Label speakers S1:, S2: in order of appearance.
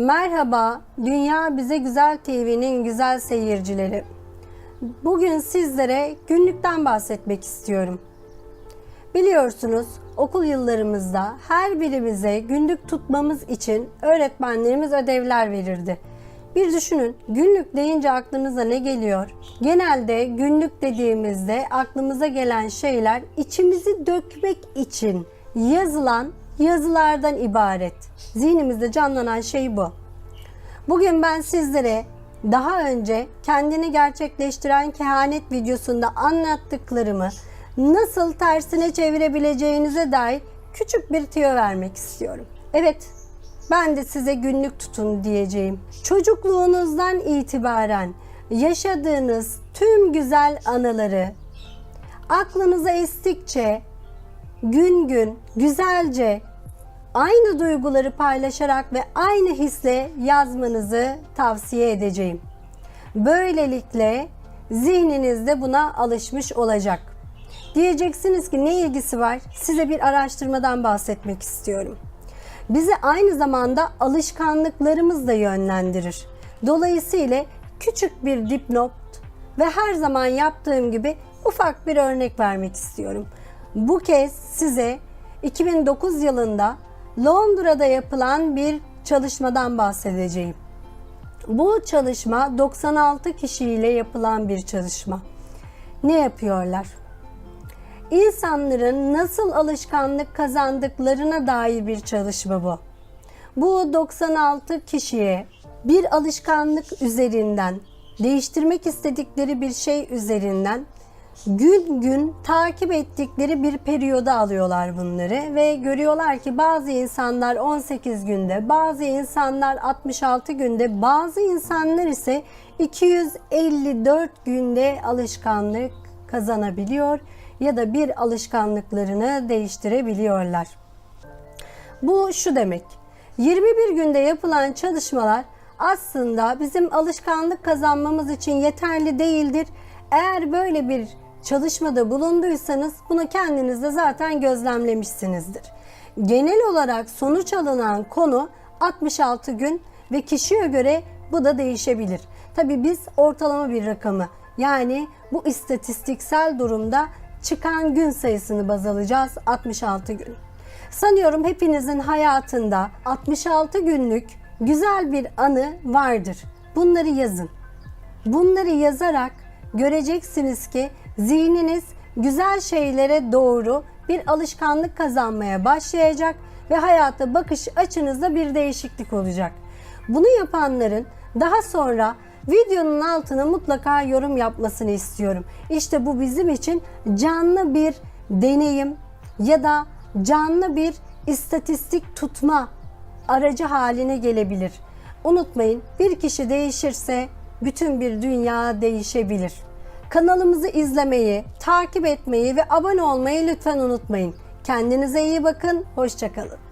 S1: Merhaba, Dünya Bize Güzel TV'nin güzel seyircileri. Bugün sizlere günlükten bahsetmek istiyorum. Biliyorsunuz okul yıllarımızda her birimize günlük tutmamız için öğretmenlerimiz ödevler verirdi. Bir düşünün günlük deyince aklınıza ne geliyor? Genelde günlük dediğimizde aklımıza gelen şeyler içimizi dökmek için yazılan yazılardan ibaret. Zihnimizde canlanan şey bu. Bugün ben sizlere daha önce kendini gerçekleştiren kehanet videosunda anlattıklarımı nasıl tersine çevirebileceğinize dair küçük bir tüyo vermek istiyorum. Evet, ben de size günlük tutun diyeceğim. Çocukluğunuzdan itibaren yaşadığınız tüm güzel anıları aklınıza estikçe gün gün güzelce aynı duyguları paylaşarak ve aynı hisle yazmanızı tavsiye edeceğim. Böylelikle zihniniz de buna alışmış olacak. Diyeceksiniz ki ne ilgisi var? Size bir araştırmadan bahsetmek istiyorum. Bizi aynı zamanda alışkanlıklarımız da yönlendirir. Dolayısıyla küçük bir dipnot ve her zaman yaptığım gibi ufak bir örnek vermek istiyorum. Bu kez size 2009 yılında Londra'da yapılan bir çalışmadan bahsedeceğim. Bu çalışma 96 kişiyle yapılan bir çalışma. Ne yapıyorlar? İnsanların nasıl alışkanlık kazandıklarına dair bir çalışma bu. Bu 96 kişiye bir alışkanlık üzerinden, değiştirmek istedikleri bir şey üzerinden gün gün takip ettikleri bir periyoda alıyorlar bunları ve görüyorlar ki bazı insanlar 18 günde, bazı insanlar 66 günde, bazı insanlar ise 254 günde alışkanlık kazanabiliyor ya da bir alışkanlıklarını değiştirebiliyorlar. Bu şu demek. 21 günde yapılan çalışmalar aslında bizim alışkanlık kazanmamız için yeterli değildir. Eğer böyle bir çalışmada bulunduysanız bunu kendinizde zaten gözlemlemişsinizdir. Genel olarak sonuç alınan konu 66 gün ve kişiye göre bu da değişebilir. Tabi biz ortalama bir rakamı yani bu istatistiksel durumda çıkan gün sayısını baz alacağız 66 gün. Sanıyorum hepinizin hayatında 66 günlük güzel bir anı vardır. Bunları yazın. Bunları yazarak göreceksiniz ki zihniniz güzel şeylere doğru bir alışkanlık kazanmaya başlayacak ve hayata bakış açınızda bir değişiklik olacak. Bunu yapanların daha sonra videonun altına mutlaka yorum yapmasını istiyorum. İşte bu bizim için canlı bir deneyim ya da canlı bir istatistik tutma aracı haline gelebilir. Unutmayın bir kişi değişirse bütün bir dünya değişebilir. Kanalımızı izlemeyi, takip etmeyi ve abone olmayı lütfen unutmayın. Kendinize iyi bakın, hoşçakalın.